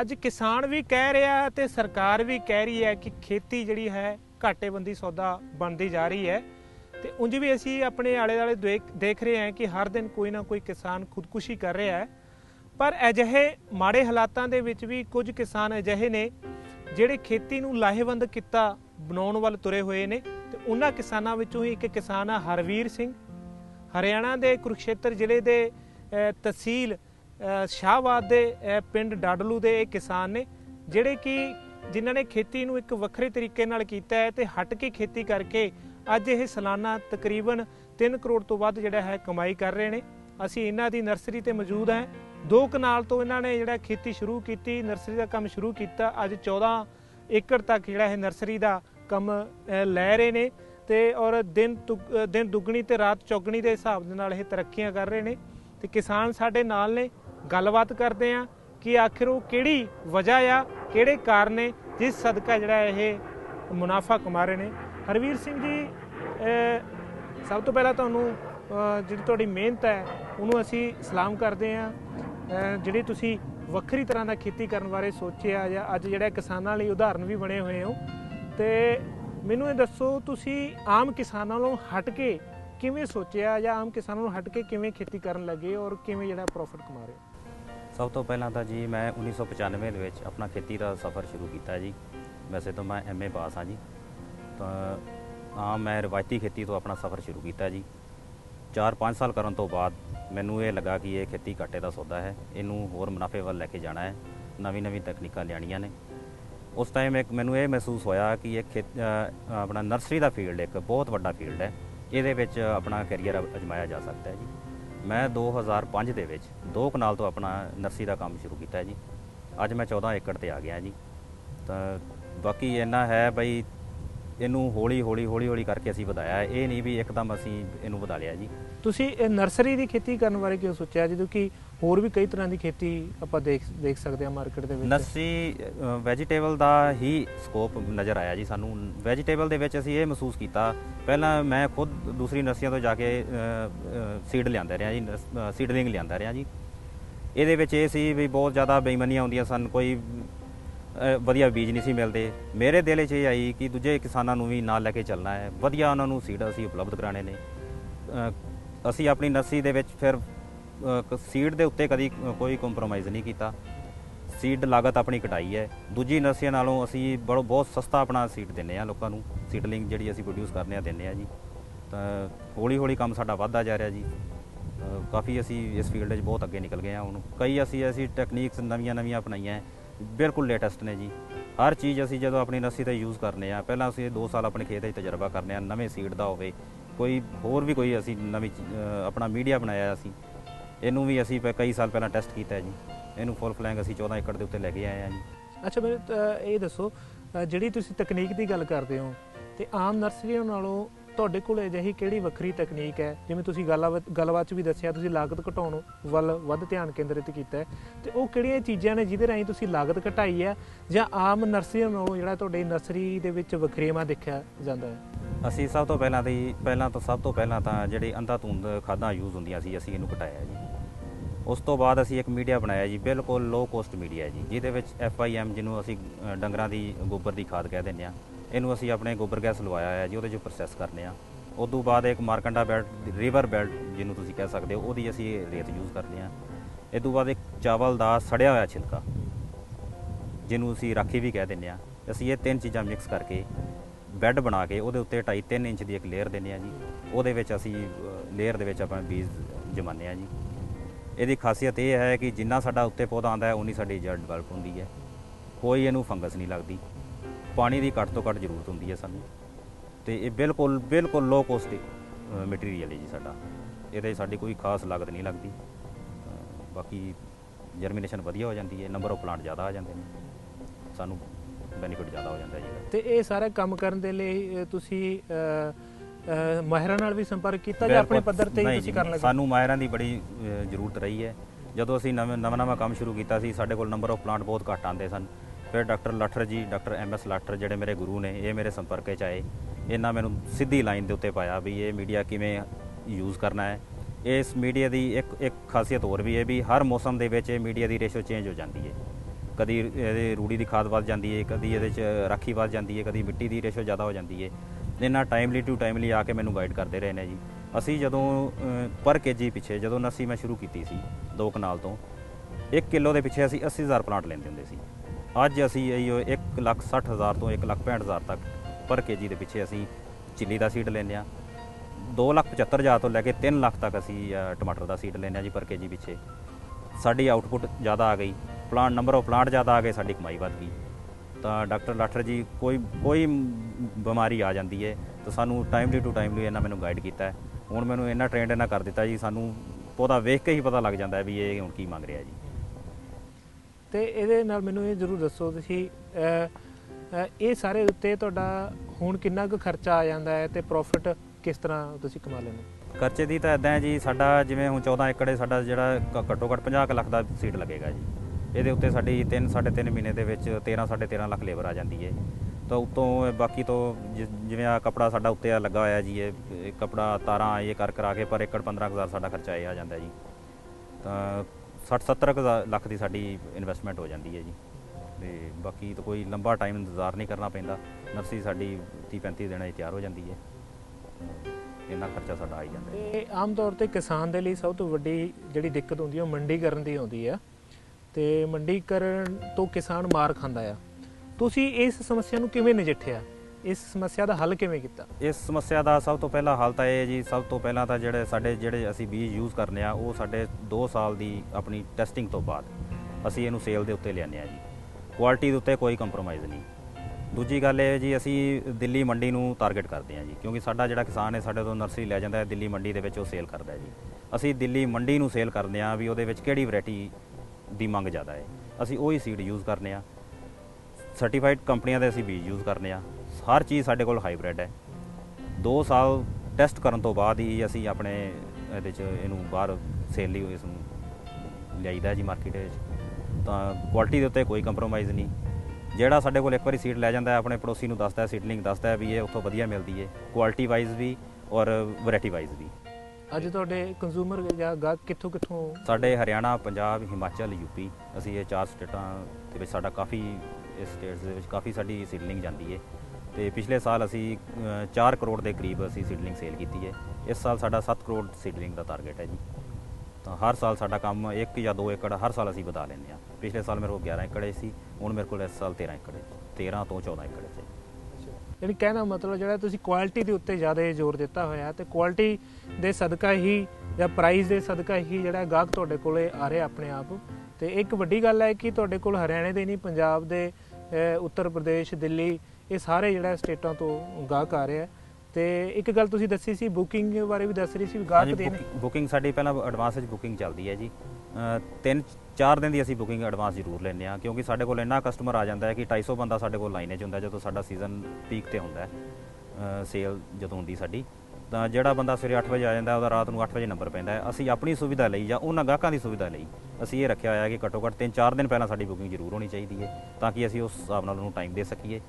ਅੱਜ ਕਿਸਾਨ ਵੀ ਕਹਿ ਰਿਹਾ ਤੇ ਸਰਕਾਰ ਵੀ ਕਹਿ ਰਹੀ ਹੈ ਕਿ ਖੇਤੀ ਜਿਹੜੀ ਹੈ ਘਾਟੇਬੰਦੀ ਸੌਦਾ ਬਣਦੀ ਜਾ ਰਹੀ ਹੈ। ਤੇ ਉਂਝ ਵੀ ਅਸੀਂ ਆਪਣੇ ਆਲੇ ਦੁਆਲੇ ਦੇਖ- ਰਹੇ ਹਾਂ ਕਿ ਹਰ ਦਿਨ ਕੋਈ ਨਾ ਕੋਈ ਕਿਸਾਨ ਖੁਦਕੁਸ਼ੀ ਕਰ ਰਿਹਾ ਹੈ। ਪਰ ਅਜਿਹੇ ਮਾੜੇ ਹਾਲਾਤਾਂ ਦੇ ਵਿੱਚ ਵੀ ਕੁਝ ਕਿਸਾਨ ਅਜਿਹੇ ਨੇ ਜਿਹੜੇ ਖੇਤੀ ਨੂੰ ਲਾਹੇਵੰਦ ਕੀਤਾ ਬਣਾਉਣ ਵੱਲ ਤੁਰੇ ਹੋਏ ਨੇ ਤੇ ਉਹਨਾਂ ਕਿਸਾਨਾਂ ਵਿੱਚੋਂ ਹੀ ਇੱਕ ਕਿਸਾਨ ਆ ਹਰਵੀਰ ਸਿੰਘ। ਹਰਿਆਣਾ ਦੇ ਕੁਰੂਕਸ਼ੇਤਰ ਜ਼ਿਲ੍ਹੇ ਦੇ ਤਹਿਸੀਲ ਸ਼ਾਹਬਾਦ ਦੇ ਪਿੰਡ ਡਾਡਲੂ ਦੇ ਇਹ ਕਿਸਾਨ ਨੇ, ਜਿਹੜੇ ਕਿ ਜਿਨ੍ਹਾਂ ਨੇ ਖੇਤੀ ਨੂੰ ਇੱਕ ਵੱਖਰੇ ਤਰੀਕੇ ਨਾਲ ਕੀਤਾ ਹੈ ਤੇ ਹਟ ਕੇ ਖੇਤੀ ਕਰਕੇ ਅੱਜ ਇਹ ਸਾਲਾਨਾ ਤਕਰੀਬਨ 3 ਕਰੋੜ ਤੋਂ ਵੱਧ ਜਿਹੜਾ ਹੈ ਕਮਾਈ ਕਰ ਰਹੇ ਨੇ। ਅਸੀਂ ਇਹਨਾਂ ਦੀ ਨਰਸਰੀ ਤੇ ਮੌਜੂਦ ਹਾਂ। ਦੋ ਕਨਾਲ ਤੋਂ ਇਹਨਾਂ ਨੇ ਜਿਹੜਾ ਖੇਤੀ ਸ਼ੁਰੂ ਕੀਤੀ, ਨਰਸਰੀ ਦਾ ਕੰਮ ਸ਼ੁਰੂ ਕੀਤਾ, ਅੱਜ 14 ਏਕੜ ਤੱਕ ਜਿਹੜਾ ਇਹ ਨਰਸਰੀ ਦਾ ਕੰਮ ਲੈ ਰਹੇ ਨੇ ਤੇ ਔਰ ਦਿਨ ਤੁਗ- ਦਿਨ ਦੁੱਗਣੀ ਤੇ ਰਾਤ ਚੌਗਣੀ ਦੇ ਹਿਸਾਬ ਦੇ ਨਾਲ ਇਹ ਤਰੱਕੀਆਂ ਕਰ ਰਹੇ ਨੇ ਤੇ ਕਿਸਾਨ ਸਾਡੇ ਨਾਲ ਨੇ। ਗੱਲਬਾਤ ਕਰਦੇ ਆ ਕਿ ਆਖਿਰ ਉਹ ਕਿਹੜੀ ਵਜ੍ਹਾ ਆ, ਕਿਹੜੇ ਕਾਰਨ ਨੇ ਜਿਸ ਸਦਕਾ ਜਿਹੜਾ ਇਹ ਮੁਨਾਫਾ ਕਮਾ ਰਹੇ ਨੇ। ਹਰਵੀਰ ਸਿੰਘ ਜੀ ਸਭ ਤੋਂ ਪਹਿਲਾਂ ਤੁਹਾਨੂੰ ਜਿਹੜੀ ਤੁਹਾਡੀ ਮਿਹਨਤ ਹੈ, ਉਹਨੂੰ ਅਸੀਂ ਸਲਾਮ ਕਰਦੇ ਆ ਜਿਹੜੀ ਤੁਸੀਂ ਵੱਖਰੀ ਤਰ੍ਹਾਂ ਦਾ ਖੇਤੀ ਕਰਨ ਬਾਰੇ ਸੋਚਿਆ ਜਾਂ ਅੱਜ ਜਿਹੜਾ ਕਿਸਾਨਾਂ ਲਈ ਉਦਾਹਰਨ ਵੀ ਬਣੇ ਹੋਏ ਹੋ। ਤੇ ਮੈਨੂੰ ਇਹ ਦੱਸੋ, ਤੁਸੀਂ ਆਮ ਕਿਸਾਨਾਂ ਨਾਲੋਂ ਹਟ ਕੇ ਕਿਵੇਂ ਸੋਚਿਆ ਜਾਂ ਆਮ ਕਿਸਾਨਾਂ ਨੂੰ ਹਟ ਕੇ ਕਿਵੇਂ ਖੇਤੀ ਕਰਨ ਲੱਗੇ ਔਰ ਕਿਵੇਂ ਜਿਹੜਾ ਪ੍ਰੋਫਿਟ ਕਮਾ ਰਹੇ ਹੋ? ਸਭ ਤੋਂ ਪਹਿਲਾਂ ਤਾਂ ਜੀ ਮੈਂ 1995 ਦੇ ਵਿੱਚ ਆਪਣਾ ਖੇਤੀ ਦਾ ਸਫ਼ਰ ਸ਼ੁਰੂ ਕੀਤਾ ਜੀ। ਵੈਸੇ ਤਾਂ ਮੈਂ ਐਮਏ ਪਾਸ ਹਾਂ ਜੀ। ਤਾਂ, ਹਾਂ, ਮੈਂ ਰਵਾਇਤੀ ਖੇਤੀ ਤੋਂ ਆਪਣਾ ਸਫ਼ਰ ਸ਼ੁਰੂ ਕੀਤਾ ਜੀ। 4-5 ਸਾਲ ਕਰਨ ਤੋਂ ਬਾਅਦ ਮੈਨੂੰ ਇਹ ਲੱਗਾ ਕਿ ਇਹ ਖੇਤੀ ਘਾਟੇ ਦਾ ਸੌਦਾ ਹੈ। ਇਹਨੂੰ ਹੋਰ ਮੁਨਾਫੇ ਵੱਲ ਲੈ ਕੇ ਜਾਣਾ ਹੈ। ਨਵੀਂ ਨਵੀਂ ਤਕਨੀਕਾਂ ਲਿਆਣੀਆਂ ਨੇ। ਉਸ ਟਾਈਮ ਇੱਕ ਮੈਨੂੰ ਇਹ ਮਹਿਸੂਸ ਹੋਇਆ ਕਿ ਇਹ ਖੇਤ ਆਪਣਾ ਨਰਸਰੀ ਦਾ ਫੀਲਡ ਇੱਕ ਬਹੁਤ ਵੱਡਾ ਫੀਲਡ ਹੈ। ਇਹਦੇ ਵਿੱਚ ਆਪਣਾ ਕੈਰੀਅਰ ਅਜਮਾਇਆ ਜਾ ਸਕਦਾ ਹੈ ਜੀ। ਮੈਂ 2005 ਦੇ ਵਿੱਚ ਦੋ ਕਨਾਲ ਤੋਂ ਆਪਣਾ ਨਰਸੀ ਦਾ ਕੰਮ ਸ਼ੁਰੂ ਕੀਤਾ ਜੀ। ਅੱਜ ਮੈਂ 14 ਏਕੜ ਤੇ ਆ ਗਿਆ ਜੀ। ਤਾਂ ਬਾਕੀ ਇੰਨਾ ਹੈ ਬਈ ਇਹਨੂੰ ਹੌਲੀ ਹੌਲੀ ਹੌਲੀ ਹੌਲੀ ਕਰਕੇ ਅਸੀਂ ਵਧਾਇਆ। ਇਹ ਨਹੀਂ ਵੀ ਇੱਕਦਮ ਅਸੀਂ ਇਹਨੂੰ ਵਧਾ ਲਿਆ ਜੀ। ਤੁਸੀਂ ਇਹ ਨਰਸਰੀ ਦੀ ਖੇਤੀ ਕਰਨ ਬਾਰੇ ਕਿਉਂ ਸੋਚਿਆ? ਜਦੋਂ ਕਿ ਹੋਰ ਵੀ ਕਈ ਤਰ੍ਹਾਂ ਦੀ ਖੇਤੀ ਆਪਾਂ ਦੇਖ ਦੇਖ ਸਕਦੇ ਹਾਂ ਮਾਰਕੀਟ ਦੇ ਵਿੱਚ। ਨਰਸਰੀ ਵੈਜੀਟੇਬਲ ਦਾ ਹੀ ਸਕੋਪ ਨਜ਼ਰ ਆਇਆ ਜੀ ਸਾਨੂੰ। ਵੈਜੀਟੇਬਲ ਦੇ ਵਿੱਚ ਅਸੀਂ ਇਹ ਮਹਿਸੂਸ ਕੀਤਾ। ਪਹਿਲਾਂ ਮੈਂ ਖੁਦ ਦੂਸਰੀ ਨਰਸਰੀਆਂ ਤੋਂ ਜਾ ਕੇ ਸੀਡ ਲਿਆਂਦਾ ਰਿਹਾ ਜੀ ਸੀਡਲਿੰਗ ਲਿਆਂਦਾ ਰਿਹਾ ਜੀ। ਇਹਦੇ ਵਿੱਚ ਇਹ ਸੀ ਵੀ ਬਹੁਤ ਜ਼ਿਆਦਾ ਬੇਈਮਾਨੀਆਂ ਹੁੰਦੀਆਂ ਸਨ। ਕੋਈ ਵਧੀਆ ਬੀਜ ਨਹੀਂ ਸੀ ਮਿਲਦੇ। ਮੇਰੇ ਦਿਲ 'ਚ ਇਹ ਆਈ ਕਿ ਦੂਜੇ ਕਿਸਾਨਾਂ ਨੂੰ ਵੀ ਨਾਲ ਲੈ ਕੇ ਚੱਲਣਾ ਹੈ। ਵਧੀਆ ਉਹਨਾਂ ਨੂੰ ਸੀਡ ਅਸੀਂ ਉਪਲਬਧ ਕਰਾਣੇ ਨੇ। ਅਸੀਂ ਆਪਣੀ ਨਰਸਰੀ ਦੇ ਵਿੱਚ ਫਿਰ ਸੀਡ ਦੇ ਉੱਤੇ ਕਦੀ ਕੋਈ ਕੰਪਰੋਮਾਈਜ਼ ਨਹੀਂ ਕੀਤਾ। ਸੀਡ ਲਾਗਤ ਆਪਣੀ ਕਟਾਈ ਹੈ। ਦੂਜੀ ਨਰਸਰੀਆਂ ਨਾਲੋਂ ਅਸੀਂ ਬੜੋ ਬਹੁਤ ਸਸਤਾ ਆਪਣਾ ਸੀਡ ਦਿੰਨੇ ਆ ਲੋਕਾਂ ਨੂੰ। ਸੀਡਲਿੰਗ ਜਿਹੜੀ ਅਸੀਂ ਪ੍ਰੋਡਿਊਸ ਕਰਨੇ ਆ ਦਿੰਨੇ ਆ ਜੀ। ਤਾਂ ਹੌਲੀ ਹੌਲੀ ਕੰਮ ਸਾਡਾ ਵੱਧਦਾ ਜਾ ਰਿਹਾ ਜੀ। ਕਾਫੀ ਅਸੀਂ ਇਸ ਫੀਲਡ 'ਚ ਬਹੁਤ ਅੱਗੇ ਨਿਕਲ ਗਏ ਆ ਹੁਣ। ਕਈ ਅਸੀਂ ਐਸੀ ਟੈਕਨੀਕਸ ਨਵੀਆਂ ਨਵੀਆਂ ਅਪਣਾਈਆਂ ਹੈ, ਬਿਲਕੁਲ ਲੇਟੈਸਟ ਨੇ ਜੀ। ਹਰ ਚੀਜ਼ ਅਸੀਂ ਜਦੋਂ ਆਪਣੀ ਨਰਸਰੀ ਤੇ ਯੂਜ਼ ਕਰਨੇ ਆ, ਪਹਿਲਾਂ ਅਸੀਂ 2 ਸਾਲ ਆਪਣੇ ਖੇਤ 'ਚ ਤਜਰਬਾ ਕਰਨੇ ਆ, ਨਵੇਂ ਸੀਡ ਦਾ ਹੋਵੇ, ਕੋਈ ਹੋਰ ਵੀ ਕੋਈ ਅਸੀਂ ਨਵੀਂ ਆਪਣਾ ਮੀਡੀਆ ਬਣਾਇਆ ਅਸੀਂ ਇਹਨੂੰ ਵੀ ਅਸੀਂ ਪ- ਕਈ ਸਾਲ ਪਹਿਲਾਂ ਟੈਸਟ ਕੀਤਾ ਜੀ। ਇਹਨੂੰ ਫੁੱਲ ਫਲੈਂਗ ਅਸੀਂ 14 ਏਕੜ ਦੇ ਉੱਤੇ ਲੈ ਕੇ ਆਏ ਆ ਜੀ। ਅੱਛਾ, ਮੈਨੂੰ ਇਹ ਦੱਸੋ ਜਿਹੜੀ ਤੁਸੀਂ ਤਕਨੀਕ ਦੀ ਗੱਲ ਕਰਦੇ ਹੋ, ਤੇ ਆਮ ਨਰਸਰੀਆਂ ਨਾਲੋਂ ਤੁਹਾਡੇ ਕੋਲ ਅਜਿਹੀ ਕਿਹੜੀ ਵੱਖਰੀ ਤਕਨੀਕ ਹੈ? ਜਿਵੇਂ ਤੁਸੀਂ ਗੱਲਬਾਤ ਗੱਲਬਾਤ 'ਚ ਵੀ ਦੱਸਿਆ, ਤੁਸੀਂ ਲਾਗਤ ਘਟਾਉਣ ਵੱਲ ਵੱਧ ਧਿਆਨ ਕੇਂਦਰਿਤ ਕੀਤਾ ਹੈ। ਤੇ ਉਹ ਕਿਹੜੀਆਂ ਚੀਜ਼ਾਂ ਨੇ ਜਿਹਦੇ ਰਾਹੀਂ ਤੁਸੀਂ ਲਾਗਤ ਘਟਾਈ ਹੈ ਜਾਂ ਆਮ ਨਰਸਰੀਆਂ ਨਾਲੋਂ ਜਿਹੜਾ ਤੁਹਾਡੇ ਨਰਸਰੀ ਦੇ ਵਿੱਚ ਵਖਰੇਵਾਂ ਦੇਖਿਆ ਜਾਂਦਾ ਹੈ? ਅਸੀਂ ਸਭ ਤੋਂ ਪਹਿਲਾਂ ਦੀ, ਪਹਿਲਾਂ ਤੋਂ ਸਭ ਤੋਂ ਪਹਿਲਾਂ ਤਾਂ ਜਿਹੜੀ ਅੰਧਾਧੁੰਦ ਖਾਦਾਂ ਯੂਜ਼ ਹੁੰਦੀਆਂ ਸੀ, ਅਸੀਂ ਇਹਨੂੰ ਘਟਾਇਆ ਜੀ। ਉਸ ਤੋਂ ਬਾਅਦ ਅਸੀਂ ਇੱਕ ਮੀਡੀਆ ਬਣਾਇਆ ਜੀ, ਬਿਲਕੁਲ ਲੋ ਕੋਸਟ ਮੀਡੀਆ ਜੀ, ਜਿਹਦੇ ਵਿੱਚ ਐਮ ਜਿਹਨੂੰ ਅਸੀਂ ਡੰਗਰਾਂ ਦੀ, ਗੋਬਰ ਦੀ ਖਾਦ ਕਹਿ ਦਿੰਦੇ ਆ ਇਹਨੂੰ ਅਸੀਂ ਆਪਣੇ ਗੋਬਰ ਗੈਸ ਲਵਾਇਆ ਹੈ ਜੀ, ਉਹਦੇ 'ਚ ਪ੍ਰੋਸੈਸ ਕਰਨੇ ਆ। ਉਸ ਤੋਂ ਬਾਅਦ ਇੱਕ ਮਾਰਕੰਡਾ ਬੈਲਟ, ਰਿਵਰ ਬੈਲਟ ਜਿਹਨੂੰ ਤੁਸੀਂ ਕਹਿ ਸਕਦੇ ਹੋ, ਉਹਦੀ ਅਸੀਂ ਰੇਤ ਯੂਜ਼ ਕਰਦੇ ਆ। ਇਸ ਤੋਂ ਬਾਅਦ ਇੱਕ ਚਾਵਲ ਦਾ ਸੜਿਆ ਹੋਇਆ ਛਿਲਕਾ, ਜਿਹਨੂੰ ਅਸੀਂ ਰਾਖੀ ਵੀ ਕਹਿ ਦਿੰਦੇ ਆ। ਅਸੀਂ ਇਹ ਤਿੰਨ ਚੀਜ਼ਾਂ ਮਿਕਸ ਕਰਕੇ ਬੈੱਡ ਬਣਾ ਕੇ ਉਹਦੇ ਉੱਤੇ 2.5 3 ਇੰਚ ਦੀ ਇੱਕ ਲੇਅਰ ਦਿੰਦੇ ਆ ਜੀ। ਉਹਦੇ ਵਿੱਚ ਅਸੀਂ ਲੇਅਰ ਦੇ ਵਿੱਚ ਆਪਾਂ ਬੀਜ ਜਮਾਉਂਦੇ ਆ ਜੀ। ਇਹਦੀ ਖਾਸੀਅਤ ਇਹ ਹੈ ਕਿ ਜਿੰਨਾ ਸਾਡਾ ਉੱਤੇ ਪੌਦਾ ਆਂਦਾ ਹੈ ਉਨੀ ਸਾਡੀ ਜੜ ਡਿਵੈਲਪ ਹੁੰਦੀ ਹੈ। ਕੋਈ ਇਹਨੂੰ ਫੰਗਸ ਨਹੀਂ ਲੱਗਦੀ। ਪਾਣੀ ਦੀ ਘੱਟ ਤੋਂ ਘੱਟ ਜ਼ਰੂਰਤ ਹੁੰਦੀ ਹੈ ਸਾਨੂੰ। ਤੇ ਇਹ ਬਿਲਕੁਲ ਬਿਲਕੁਲ ਲੋ ਕੋਸਟ ਮਟੀਰੀਅਲ ਹੈ ਜੀ ਸਾਡਾ। ਇਹਦੇ ਸਾਡੀ ਕੋਈ ਖਾਸ ਲਾਗਤ ਨਹੀਂ ਲੱਗਦੀ। ਬਾਕੀ ਜਰਮੀਨੇਸ਼ਨ ਵਧੀਆ ਹੋ ਜਾਂਦੀ ਹੈ ਨੰਬਰ ਆਫ ਪਲਾਂਟ ਜ਼ਿਆਦਾ ਆ ਜਾਂਦੇ ਨੇ। ਸਾਨੂੰ ਬੈਨੀਫਿਟ ਜ਼ਿਆਦਾ ਹੋ ਜਾਂਦਾ ਜੀ। ਤੇ ਇਹ ਸਾਰਾ ਕੰਮ ਕਰਨ ਦੇ ਲਈ ਤੁਸੀਂ ਮਾਹਿਰਾਂ ਨਾਲ ਵੀ ਸੰਪਰਕ ਕੀਤਾ ਜਾਂ ਆਪਣੇ। ਪੱਧਰ ਤੇ ਹੀ ਤੁਸੀਂ ਕਰਨ ਲੱਗੇ? ਸਾਨੂੰ ਮਾਹਿਰਾਂ ਦੀ ਬੜੀ ਜ਼ਰੂਰਤ ਰਹੀ ਹੈ। ਜਦੋਂ ਅਸੀਂ ਨਵੇਂ ਨਵਾਂ ਨਵਾਂ ਕੰਮ ਸ਼ੁਰੂ ਕੀਤਾ ਸੀ ਸਾਡੇ ਕੋਲ ਨੰਬਰ ਆਫ ਪਲਾਂਟ ਬਹੁਤ ਘੱਟ ਆਉਂਦੇ ਸਨ। ਫਿਰ ਡਾਕਟਰ ਲੱਠਰ ਜੀ, ਡਾਕਟਰ ਐਮ ਐਸ ਲਾਠਰ ਜਿਹੜੇ ਮੇਰੇ ਗੁਰੂ ਨੇ, ਇਹ ਮੇਰੇ ਸੰਪਰਕ 'ਚ ਆਏ। ਇਹਨਾਂ ਮੈਨੂੰ ਸਿੱਧੀ ਲਾਈਨ ਦੇ ਉੱਤੇ ਪਾਇਆ ਵੀ ਇਹ ਮੀਡੀਆ ਕਿਵੇਂ ਯੂਜ਼ ਕਰਨਾ ਹੈ। ਇਸ ਮੀਡੀਆ ਦੀ ਇੱਕ ਇੱਕ ਖਾਸੀਅਤ ਹੋਰ ਵੀ ਹੈ ਵੀ ਹਰ ਮੌਸਮ ਦੇ ਵਿੱਚ ਇਹ ਮੀਡੀਆ ਦੀ ਰੇਸ਼ੋ ਚੇਂਜ ਹੋ ਜਾਂਦੀ ਹੈ। ਕਦੀ ਇਹਦੇ ਰੂੜੀ ਦੀ ਖਾਦ ਵੱਧ ਜਾਂਦੀ ਹੈ, ਕਦੀ ਇਹਦੇ ਚ ਰਾਖੀ ਵੱਧ ਜਾਂਦੀ ਹੈ, ਕਦੀ ਮਿੱਟੀ ਦੀ ਰੇਸ਼ੋ ਜ਼ਿਆਦਾ ਹੋ ਜਾਂਦੀ ਹੈ। ਇਹਨਾਂ ਟਾਈਮਲੀ ਟੂ ਟਾਈਮਲੀ ਆ ਕੇ ਮੈਨੂੰ ਗਾਈਡ ਕਰਦੇ ਰਹੇ ਨੇ ਜੀ। ਅਸੀਂ ਜਦੋਂ ਪਰ ਕੇਜੀ ਪਿੱਛੇ, ਜਦੋਂ ਨਰਸਰੀ ਮੈਂ ਸ਼ੁਰੂ ਕੀਤੀ ਸੀ ਦੋ ਕਨਾਲ ਤੋਂ 1 ਕਿਲੋ ਦੇ ਪਿੱਛੇ ਅਸੀਂ 80000 ਪਲਾਂਟ ਲੈਂਦੇ ਹੁੰਦੇ ਸੀ। ਅੱਜ ਅਸੀਂ ਇਹੋ 160000 ਤੋਂ 165000 ਤੱਕ ਪਰ ਕੇਜੀ ਦੇ ਪਿੱਛੇ ਅਸੀਂ ਚਿੱਲੀ ਦਾ ਸੀਡ ਲੈਂਦੇ ਆ 275000 ਤੋਂ ਲੈ ਕੇ 3 ਲੱਖ ਤੱਕ ਅਸੀਂ ਟਮਾਟਰ ਦਾ ਸੀਡ ਲੈਂਦੇ ਆ ਜੀ ਪਰ ਕੇਜੀ ਪਿੱਛੇ। ਸਾਡੀ ਆਊਟਪੁੱਟ ਜ਼ਿਆਦਾ ਆ ਗਈ। ਪਲਾਂਟ ਨੰਬਰ ਆਫ ਪਲਾਂਟ ਜ਼ਿਆਦਾ ਆ ਗਏ, ਸਾਡੀ ਕਮਾਈ ਵੱਧ ਗਈ। ਤਾਂ ਡਾਕਟਰ ਲਾਠਰ ਜੀ, ਕੋਈ ਕੋਈ ਬਿਮਾਰੀ ਆ ਜਾਂਦੀ ਹੈ ਤਾਂ ਸਾਨੂੰ ਟਾਈਮਲੀ ਟੂ ਟਾਈਮਲੀ ਇਹਨਾਂ ਮੈਨੂੰ ਗਾਈਡ ਕੀਤਾ ਹੁਣ ਮੈਨੂੰ ਇਹਨਾਂ ਟ੍ਰੇਨਡ ਇਹਨਾਂ ਕਰ ਦਿੱਤਾ ਜੀ, ਸਾਨੂੰ ਪੌਦਾ ਵੇਖ ਕੇ ਹੀ ਪਤਾ ਲੱਗ ਜਾਂਦਾ ਵੀ ਇਹ ਹੁਣ ਕੀ ਮੰਗ ਰਿਹਾ ਜੀ। ਤੇ ਇਹਦੇ ਨਾਲ ਮੈਨੂੰ ਇਹ ਜ਼ਰੂਰ ਦੱਸੋ ਤੁਸੀਂ ਇਹ ਸਾਰੇ ਉੱਤੇ ਤੁਹਾਡਾ ਹੁਣ ਕਿੰਨਾ ਕੁ ਖਰਚਾ ਆ ਜਾਂਦਾ ਹੈ ਤੇ ਪ੍ਰੋਫਿਟ ਕਿਸ ਤਰ੍ਹਾਂ ਤੁਸੀਂ ਕਮਾ ਲੈਂਦੇ ਹੋ? ਖਰਚੇ ਦੀ ਤਾਂ ਇਦਾਂ ਹੈ ਜੀ, ਸਾਡਾ ਜਿਵੇਂ ਹੁਣ 14 ਏਕੜ ਹੈ, ਸਾਡਾ ਜਿਹੜਾ ਘ- ਘੱਟੋ ਘੱਟ 50 ਕੁ ਲੱਖ ਦਾ ਸੀਡ ਲੱਗੇਗਾ ਜੀ। ਇਹਦੇ ਉੱਤੇ ਸਾਡੀ 3 3.5 ਮਹੀਨੇ ਦੇ ਵਿੱਚ 13 13.5 ਲੱਖ ਲੇਬਰ ਆ ਜਾਂਦੀ ਹੈ। ਤਾਂ ਉਤੋਂ ਬਾਕੀ ਤੋਂ ਜਿਵੇਂ ਆ ਕਪੜਾ ਸਾਡਾ ਉੱਤੇ ਆ ਲੱਗਾ ਹੋਇਆ ਜੀ, ਇਹ ਇਹ ਕਪੜਾ ਤਾਰਾਂ ਇਹ ਕਰ ਕਰਾ ਕੇ ਪਰ ਏਕੜ 15000 ਸਾਡਾ ਖਰਚਾ ਇਹ ਆ ਜਾਂਦਾ ਜੀ। ਤਾਂ 60 70 ਕੁ ਲੱਖ ਦੀ ਸਾਡੀ ਇਨਵੈਸਟਮੈਂਟ ਹੋ ਜਾਂਦੀ ਹੈ ਜੀ। ਤੇ ਬਾਕੀ ਤਾਂ ਕੋਈ ਲੰਬਾ ਟਾਈਮ ਇੰਤਜ਼ਾਰ ਨਹੀਂ ਕਰਨਾ ਪੈਂਦਾ। ਨਰਸਰੀ ਸਾਡੀ 30 35 ਦਿਨਾਂ 'ਚ ਤਿਆਰ ਹੋ ਜਾਂਦੀ ਹੈ। ਇੰਨਾ ਖਰਚਾ ਸਾਡਾ ਆ ਹੀ ਜਾਂਦਾ ਹੈ। ਤੇ ਆਮ ਤੌਰ ਤੇ ਕਿਸਾਨ ਦੇ ਲਈ ਸਭ ਤੋਂ ਵੱਡੀ ਜਿਹੜੀ ਦਿੱਕਤ ਹੁੰਦੀ ਹੈ, ਉਹ ਮੰਡੀਕਰਨ ਦੀ ਆਉਂਦੀ ਹੈ। ਤੇ ਮੰਡੀਕਰਨ ਤੋਂ ਕਿਸਾਨ ਮਾਰ ਖਾਂਦਾ ਆ। ਤੁਸੀਂ ਇਸ ਸਮੱਸਿਆ ਨੂੰ ਕਿਵੇਂ ਨਜਿੱਠਿਆ? ਇਸ ਸਮੱਸਿਆ ਦਾ ਹੱਲ ਕਿਵੇਂ ਕੀਤਾ? ਇਸ ਸਮੱਸਿਆ ਦਾ ਸਭ ਤੋਂ ਪਹਿਲਾ ਹੱਲ ਤਾਂ ਇਹ ਹੈ ਜੀ, ਸਭ ਤੋਂ ਪਹਿਲਾਂ ਤਾਂ ਜਿਹੜੇ ਸਾਡੇ, ਜਿਹੜੇ ਅਸੀਂ ਬੀਜ ਯੂਜ਼ ਕਰਨੇ ਆ, ਉਹ ਸਾਡੇ 2 ਸਾਲ ਦੀ ਆਪਣੀ ਟੈਸਟਿੰਗ ਤੋਂ ਬਾਅਦ ਅਸੀਂ ਇਹਨੂੰ ਸੇਲ ਦੇ ਉੱਤੇ ਲਿਆਉਂਦੇ ਆ ਜੀ। ਕੁਆਲਿਟੀ ਦੇ ਉੱਤੇ ਕੋਈ ਕੰਪਰੋਮਾਈਜ਼ ਨਹੀਂ। ਦੂਜੀ ਗੱਲ ਇਹ ਹੈ ਜੀ, ਅਸੀਂ ਦਿੱਲੀ ਮੰਡੀ ਨੂੰ ਟਾਰਗੇਟ ਕਰਦੇ ਹਾਂ ਜੀ, ਕਿਉਂਕਿ ਸਾਡਾ ਜਿਹੜਾ ਕਿਸਾਨ ਹੈ, ਸਾਡੇ ਤੋਂ ਨਰਸਰੀ ਲੈ ਜਾਂਦਾ ਹੈ, ਦਿੱਲੀ ਮੰਡੀ ਦੇ ਵਿੱਚ ਉਹ ਸੇਲ ਕਰਦਾ ਹੈ ਜੀ। ਅਸੀਂ ਦਿੱਲੀ ਮੰਡੀ ਨੂੰ ਸੇਲ ਕਰਦੇ ਹਾਂ ਵੀ ਉਹਦੇ ਵਿੱਚ ਕਿਹੜੀ ਵੈਰਾਈਟੀ ਦੀ ਮੰਗ ਜ਼ਿਆਦਾ ਹੈ। ਅਸੀਂ ਉਹੀ ਸੀਡ ਯੂਜ਼ ਕਰਨੇ ਆ। ਸਰਟੀਫਾਈਡ ਕੰਪਨੀਆਂ ਦੇ ਅਸੀਂ ਬੀਜ ਯੂਜ਼ ਕਰਨੇ ਆ। ਹਰ ਚੀਜ਼ ਸਾਡੇ ਕੋਲ ਹਾਈਬ੍ਰਿਡ ਹੈ। 2 ਸਾਲ ਟੈਸਟ ਕਰਨ ਤੋਂ ਬਾਅਦ ਹੀ ਅਸੀਂ ਆਪਣੇ ਇਹਦੇ ਚ ਇਹਨੂੰ ਬਾਹਰ ਸੇਲ ਲਈ ਇਸ ਨੂੰ ਲਿਆਈਦਾ ਜੀ ਮਾਰਕੀਟ ਵਿੱਚ। ਤਾਂ ਕੁਆਲਿਟੀ ਦੇ ਉੱਤੇ ਕੋਈ ਕੰਪਰੋਮਾਈਜ਼ ਨਹੀਂ। ਜਿਹੜਾ ਸਾਡੇ ਕੋਲ ਇੱਕ ਵਾਰੀ ਸੀਡ ਲੈ ਜਾਂਦਾ ਹੈ ਆਪਣੇ ਪੜੋਸੀ ਨੂੰ ਦੱਸਦਾ ਹੈ ਸੀਡਲਿੰਗ ਦੱਸਦਾ ਹੈ ਵੀ ਇਹ ਉੱਥੋਂ ਵਧੀਆ ਮਿਲਦੀ ਹੈ। ਕੁਆਲਿਟੀ ਵਾਈਜ਼ ਵੀ ਔਰ ਵੈਰਾਈਟੀ ਵਾਈਜ਼ ਵੀ। ਅੱਜ ਤੁਹਾਡੇ ਕੰਜ਼ੂਮਰ ਜਾਂ ਗਾਹਕ ਕਿੱਥੋਂ ਕਿੱਥੋਂ ਸਾਡੇ ਹਰਿਆਣਾ ਪੰਜਾਬ ਹਿਮਾਚਲ ਯੂਪੀ ਅਸੀਂ ਇਹ ਚਾਰ ਸਟੇਟਾਂ ਦੇ ਵਿੱਚ ਸਾਡਾ ਕਾਫੀ ਸਟੇਟਸ ਦੇ ਵਿੱਚ ਕਾਫੀ ਸਾਡੀ ਸੀਡਲਿੰਗ ਜਾਂਦੀ ਹੈ ਤੇ ਪਿਛਲੇ ਸਾਲ ਅਸੀਂ 4 ਕਰੋੜ ਦੇ ਕਰੀਬ ਅਸੀਂ ਸੀਡਲਿੰਗ ਸੇਲ ਕੀਤੀ ਹੈ ਇਸ ਸਾਲ ਸਾਡਾ 7 ਕਰੋੜ ਸੀਡਲਿੰਗ ਦਾ ਟਾਰਗੇਟ ਹੈ ਜੀ। ਤਾਂ ਹਰ ਸਾਲ ਸਾਡਾ ਕੰਮ 1 ਜਾਂ 2 ਏਕੜ ਹਰ ਸਾਲ ਅਸੀਂ ਵਧਾ ਲੈਂਦੇ ਹਾਂ। ਪਿਛਲੇ ਸਾਲ ਮੇਰੇ ਕੋਲ 11 ਏਕੜ ਸੀ, ਹੁਣ ਮੇਰੇ ਕੋਲ ਇਸ ਸਾਲ 13 ਏਕੜ ਹੈ 13 ਤੋਂ 14 ਏਕੜ ਹੈ ਯਾਨੀ ਕਹਿਣਾ ਮਤਲਬ ਜਿਹੜਾ ਤੁਸੀਂ ਕੁਆਲਿਟੀ ਦੇ ਉੱਤੇ ਜ਼ਿਆਦਾ ਜ਼ੋਰ ਦਿੱਤਾ ਹੋਇਆ ਤੇ ਕੁਆਲਿਟੀ ਦੇ ਸਦਕਾ ਹੀ ਜਾਂ ਪ੍ਰਾਈਸ ਦੇ ਸਦਕਾ ਹੀ ਜਿਹੜਾ ਗਾਹਕ ਤੁਹਾਡੇ ਕੋਲੇ ਆ ਰਿਹਾ ਆਪਣੇ ਆਪ। ਤੇ ਇੱਕ ਵੱਡੀ ਗੱਲ ਹੈ ਕਿ ਤੁਹਾਡੇ ਕੋਲ ਹਰਿਆਣੇ ਦੇ ਨਹੀਂ, ਪੰਜਾਬ ਦੇ ਉੱਤਰ ਪ੍ਰਦੇਸ਼ ਦਿੱਲੀ ਇਹ ਸਾਰੇ ਜਿਹੜਾ ਸਟੇਟਾਂ ਤੋਂ ਗਾਹਕ ਆ ਰਿਹਾ ਤੇ ਇੱਕ ਗੱਲ ਤੁਸੀਂ ਦੱਸੀ ਸੀ ਬੁਕਿੰਗ ਬਾਰੇ ਵੀ ਦੱਸ ਰਹੀ ਸੀ ਗਾਹਕ ਦੇ ਨੇ ਬੁਕਿੰਗ ਸਾਡੀ ਪਹਿਲਾਂ ਐਡਵਾਂਸ ਵਿੱਚ ਬੁਕਿੰਗ ਚੱਲਦੀ ਹੈ ਜੀ। ਤਿੰਨ ਚਾਰ ਦਿਨ ਦੀ ਅਸੀਂ ਬੁਕਿੰਗ ਐਡਵਾਂਸ ਜ਼ਰੂਰ ਲੈਂਦੇ ਹਾਂ ਕਿਉਂਕਿ ਸਾਡੇ ਕੋਲ ਇੰਨਾ ਕਸਟਮਰ ਆ ਜਾਂਦਾ ਹੈ ਕਿ 250 ਬੰਦਾ ਸਾਡੇ ਕੋਲ ਲਾਈਨ 'ਚ ਹੁੰਦਾ ਜਦੋਂ ਸਾਡਾ ਸੀਜ਼ਨ ਪੀਕ ਤੇ ਹੁੰਦਾ ਹੈ ਸੇਲ ਜਦੋਂ ਹੁੰਦੀ ਸਾਡੀ। ਤਾਂ ਜਿਹੜਾ ਬੰਦਾ ਸਵੇਰੇ 8 ਵਜੇ ਆ ਜਾਂਦਾ ਉਹਦਾ ਰਾਤ ਨੂੰ 8 ਵਜੇ ਨੰਬਰ ਪੈਂਦਾ ਹੈ। ਅਸੀਂ ਆਪਣੀ ਸੁਵਿਧਾ ਲਈ ਜਾਂ ਉਹਨਾਂ ਗਾਹਕਾਂ ਦੀ ਸੁਵਿਧਾ ਲਈ ਅਸੀਂ ਇਹ ਰੱਖਿਆ ਹੋਇਆ ਹੈ ਕਿ ਘੱਟੋ ਘੱਟ 3-4 ਦਿਨ ਪਹਿਲਾਂ ਸਾਡੀ ਬੁਕਿੰਗ ਜ਼ਰੂਰ ਹੋਣੀ ਚਾਹੀਦੀ ਹੈ ਤਾਂ ਕਿ ਅਸੀਂ ਉਸ ਹਿਸਾਬ ਨਾਲ ਉਹਨੂੰ ਟਾਈਮ ਦੇ ਸਕੀਏ।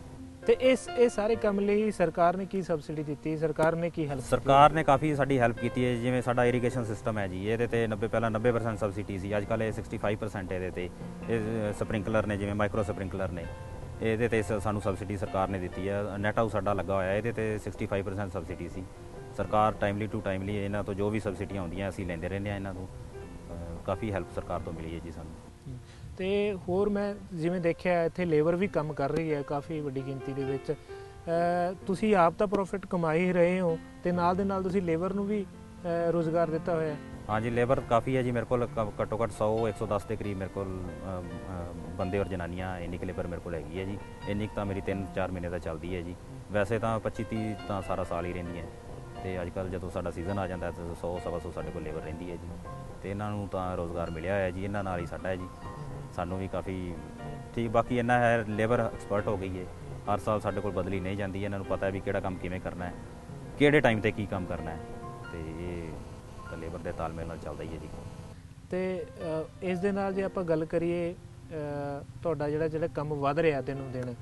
ਤੇ ਇਸ ਇਹ ਸਾਰੇ ਕੰਮ ਲਈ ਸਰਕਾਰ ਨੇ ਕੀ ਸਬਸਿਡੀ ਦਿੱਤੀ? ਸਰਕਾਰ ਨੇ ਕੀ ਹੈਲਪ ਸਰਕਾਰ ਨੇ ਕਾਫੀ ਸਾਡੀ ਹੈਲਪ ਕੀਤੀ ਹੈ। ਜਿਵੇਂ ਸਾਡਾ ਇਰੀਗੇਸ਼ਨ ਸਿਸਟਮ ਹੈ ਜੀ ਇਹਦੇ ਤੇ 90 ਪਹਿਲਾਂ 90% ਸਬਸਿਡੀ ਸੀ ਅੱਜ ਕੱਲ੍ਹ ਇਹ 65% ਇਹਦੇ ਤੇ। ਇਹ ਸਪ੍ਰਿੰਕਲਰ ਨੇ ਜਿਵੇਂ ਮਾਈਕਰੋ ਸਪ੍ਰਿੰਕਲਰ ਨੇ ਇਹਦੇ ਤੇ ਸਾਨੂੰ ਸਬਸਿਡੀ ਸਰਕਾਰ ਨੇ ਦਿੱਤੀ ਹੈ। ਨੈਟ ਹਾਊਸ ਸਾਡਾ ਲੱਗਾ ਹੋਇਆ ਇਹਦੇ ਤੇ 65% ਸਬਸਿਡੀ ਸੀ। ਸਰਕਾਰ ਟਾਈਮਲੀ ਟੂ ਟਾਈਮਲੀ ਇਹਨਾਂ ਤੋਂ ਜੋ ਵੀ ਸਬਸਿਡੀਆਂ ਆਉਂਦੀਆਂ ਅਸੀਂ ਲੈਂਦੇ ਰਹਿੰਦੇ ਹਾਂ ਇਹਨਾਂ ਤੋਂ। ਕਾਫੀ ਹੈਲਪ ਸਰਕਾਰ ਤੋਂ ਮਿਲੀ ਹੈ ਜੀ ਸਾਨੂੰ। ਤੇ ਹੋਰ ਮੈਂ ਜਿਵੇਂ ਦੇਖਿਆ ਇੱਥੇ ਲੇਬਰ ਵੀ ਕੰਮ ਕਰ ਰਹੀ ਹੈ ਕਾਫੀ ਵੱਡੀ ਗਿਣਤੀ ਦੇ ਵਿੱਚ। ਤੁਸੀਂ ਆਪ ਤਾਂ ਪ੍ਰੋਫਿਟ ਕਮਾ ਹੀ ਰਹੇ ਹੋ ਤੇ ਨਾਲ ਦੇ ਨਾਲ ਤੁਸੀਂ ਲੇਬਰ ਨੂੰ ਵੀ ਰੋਜ਼ਗਾਰ ਦਿੱਤਾ ਹੋਇਆ ਹੈ। ਹਾਂਜੀ ਲੇਬਰ ਕਾਫੀ ਹੈ ਜੀ ਮੇਰੇ ਕੋਲ ਘੱਟੋ ਘੱਟ 100 110 ਦੇ ਕਰੀਬ ਮੇਰੇ ਕੋਲ ਬੰਦੇ ਔਰ ਜਨਾਨੀਆਂ ਇੰਨੀ ਕੁ ਲੇਬਰ ਮੇਰੇ ਕੋਲ ਹੈਗੀ ਹੈ ਜੀ। ਇੰਨੀ ਕੁ ਤਾਂ ਮੇਰੀ 3-4 ਮਹੀਨੇ ਦਾ ਚੱਲਦੀ ਹੈ ਜੀ। ਵੈਸੇ ਤਾਂ 25 30 ਤਾਂ ਸਾਰਾ ਸਾਲ ਹੀ ਰਹਿੰਦੀ ਹੈ। ਤੇ ਅੱਜ ਕੱਲ ਜਦੋਂ ਸਾਡਾ ਸੀਜ਼ਨ ਆ ਜਾਂਦਾ ਹੈ ਤਾਂ 100 ਸਵਾ ਸੌ ਸਾਡੇ ਕੋਲ ਲੇਬਰ ਰਹਿੰਦੀ ਹੈ ਜੀ। ਤੇ ਇਹਨਾਂ ਨੂੰ ਤਾਂ ਰੋਜ਼ਗਾਰ ਮਿਲਿਆ ਹੋਇਆ ਜੀ, ਇਹਨਾਂ ਨਾਲ ਹੀ ਸਾਡਾ ਹੈ ਜੀ। ਸਾਨੂੰ ਵੀ ਕਾਫੀ ਠੀਕ, ਬਾਕੀ ਇਹਨਾਂ ਹੈ ਲੇਬਰ ਐਕਸਪਰਟ ਹੋ ਗਈ ਹੈ। ਹਰ ਸਾਲ ਸਾਡੇ ਕੋਲ ਬਦਲੀ ਨਹੀਂ ਜਾਂਦੀ, ਇਹਨਾਂ ਨੂੰ ਪਤਾ ਹੈ ਵੀ ਕਿਹੜਾ ਕੰਮ ਕਿਵੇਂ ਕਰਨਾ ਹੈ, ਕਿਹੜੇ ਟਾਈਮ ਤੇ ਕੀ ਕੰਮ ਕਰਨਾ ਹੈ। ਤੇ ਇਹ ਤਾਂ ਲੇਬਰ ਦੇ ਤਾਲਮੇਲ ਨਾਲ ਚੱਲਦਾ ਹੀ ਹੈ ਜੀ। ਤੇ ਇਸ ਦੇ ਨਾਲ ਜੇ ਆਪਾਂ ਗੱਲ ਕਰੀਏ ਤੁਹਾਡਾ ਜਿਹੜਾ ਜਿਹੜਾ ਕੰਮ ਵੱਧ ਰਿਹਾ ਦਿਨੋਂ ਦਿਨ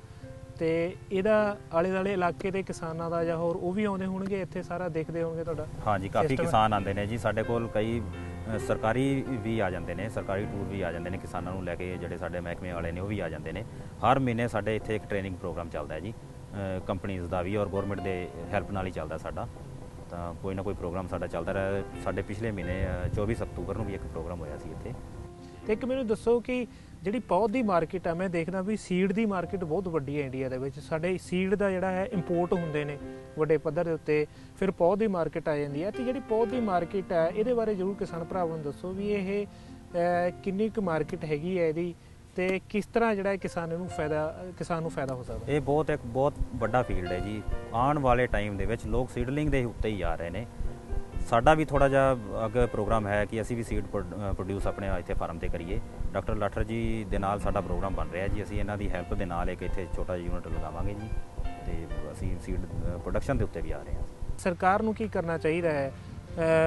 ਤੇ ਇਹਦਾ ਆਲੇ ਦਾਲੇ ਇਲਾਕੇ ਦੇ ਕਿਸਾਨਾਂ ਦਾ ਜਾਂ ਹੋਰ ਉਹ ਵੀ ਆਉਂਦੇ ਹੋਣਗੇ ਇੱਥੇ ਸਾਰਾ ਦੇਖਦੇ ਹੋਣਗੇ ਤੁਹਾਡਾ ਹਾਂਜੀ ਕਾਫੀ System। ਕਿਸਾਨ ਆਉਂਦੇ ਨੇ ਜੀ ਸਾਡੇ ਕੋਲ ਕਈ ਅ, ਸਰਕਾਰੀ ਵੀ ਆ ਜਾਂਦੇ ਨੇ ਸਰਕਾਰੀ ਟੂਰ ਵੀ ਆ ਜਾਂਦੇ ਨੇ ਕਿਸਾਨਾਂ ਨੂੰ ਲੈ ਕੇ ਜਿਹੜੇ ਸਾਡੇ ਮਹਿਕਮੇ ਵਾਲੇ ਨੇ ਉਹ ਵੀ ਆ ਜਾਂਦੇ ਨੇ। ਹਰ ਮਹੀਨੇ ਸਾਡੇ ਇੱਥੇ ਇੱਕ ਟ੍ਰੇਨਿੰਗ ਪ੍ਰੋਗਰਾਮ ਚੱਲਦਾ ਹੈ ਜੀ ਕੰਪਨੀਆਂ ਦਾ ਵੀ ਔਰ ਗਵਰਨਮੈਂਟ ਦੇ ਹੈਲਪ ਨਾਲ ਹੀ ਚੱਲਦਾ ਸਾਡਾ। ਤਾਂ ਕੋਈ ਨਾ ਕੋਈ ਪ੍ਰੋਗਰਾਮ ਸਾਡਾ ਚੱਲਦਾ ਰਿਹਾ ਸਾਡੇ ਪਿਛਲੇ ਮਹੀਨੇ ਅ, 24 ਅਕਤੂਬਰ ਨੂੰ ਵੀ ਇੱਕ ਪ੍ਰੋਗਰਾਮ ਹੋਇਆ ਸੀ ਇੱਥੇ। ਤੇ ਇੱਕ ਮੈਨੂੰ ਦੱਸੋ ਕਿ ਜਿਹੜੀ ਪੌਦ ਦੀ ਮਾਰਕੀਟ ਆ, ਮੈਂ ਦੇਖਦਾ ਵੀ ਸੀਡ ਦੀ ਮਾਰਕੀਟ ਬਹੁਤ ਵੱਡੀ ਹੈ ਇੰਡੀਆ ਦੇ ਵਿੱਚ। ਸਾਡੇ ਸੀਡ ਦਾ ਜਿਹੜਾ ਹੈ ਇੰਪੋਰਟ ਹੁੰਦੇ ਨੇ ਵੱਡੇ ਪੱਧਰ ਦੇ ਉੱਤੇ, ਫਿਰ ਪੌਦ ਦੀ ਮਾਰਕੀਟ ਆ ਜਾਂਦੀ ਹੈ। ਤੇ ਜਿਹੜੀ ਪੌਦ ਦੀ ਮਾਰਕੀਟ ਹੈ ਇਹਦੇ ਬਾਰੇ ਜ਼ਰੂਰ ਕਿਸਾਨ ਭਰਾਵਾਂ ਨੂੰ ਦੱਸੋ ਵੀ ਇਹ ਕਿੰਨੀ ਕੁ ਮਾਰਕੀਟ ਹੈਗੀ ਹੈ ਇਹਦੀ ਤੇ ਕਿਸ ਤਰ੍ਹਾਂ ਜਿਹੜਾ ਹੈ ਕਿਸਾਨ ਨੂੰ ਫਾਇਦਾ, ਕਿਸਾਨ ਨੂੰ ਫਾਇਦਾ ਹੋ ਸਕਦਾ? ਇਹ ਬਹੁਤ ਇੱਕ ਬਹੁਤ ਵੱਡਾ ਫੀਲਡ ਹੈ ਜੀ। ਆਉਣ ਵਾਲੇ ਟਾਈਮ ਦੇ ਵਿੱਚ ਲੋਕ ਸੀਡਲਿੰਗ ਦੇ ਉੱਤੇ ਹੀ ਆ ਰਹੇ ਨੇ। ਸਾਡਾ ਵੀ ਥੋੜਾ ਜਿਹਾ ਅੱਗੇ ਪ੍ਰੋਗਰਾਮ ਹੈ ਕਿ ਅਸੀਂ ਵੀ ਸੀਡ ਪ੍ਰੋਡਿਊਸ ਆਪਣੇ ਇੱਥੇ ਫਾਰਮ ਤੇ ਕਰੀਏ। ਡਾਕਟਰ ਲਾਠਰ ਜੀ ਦੇ ਨਾਲ ਸਾਡਾ ਪ੍ਰੋਗਰਾਮ ਬਣ ਰਿਹਾ ਜੀ। ਅਸੀਂ ਇਹਨਾਂ ਦੀ ਹੈਲਪ ਦੇ ਨਾਲ ਇੱਕ ਇੱਥੇ ਛੋਟਾ ਯੂਨਿਟ ਲਗਾਵਾਂਗੇ ਜੀ। ਤੇ ਅਸੀਂ ਸੀਡ ਪ੍ਰੋਡਕਸ਼ਨ ਦੇ ਉੱਤੇ ਵੀ ਆ ਰਹੇ ਹਾਂ। ਸਰਕਾਰ ਨੂੰ ਕੀ ਕਰਨਾ ਚਾਹੀਦਾ ਹੈ?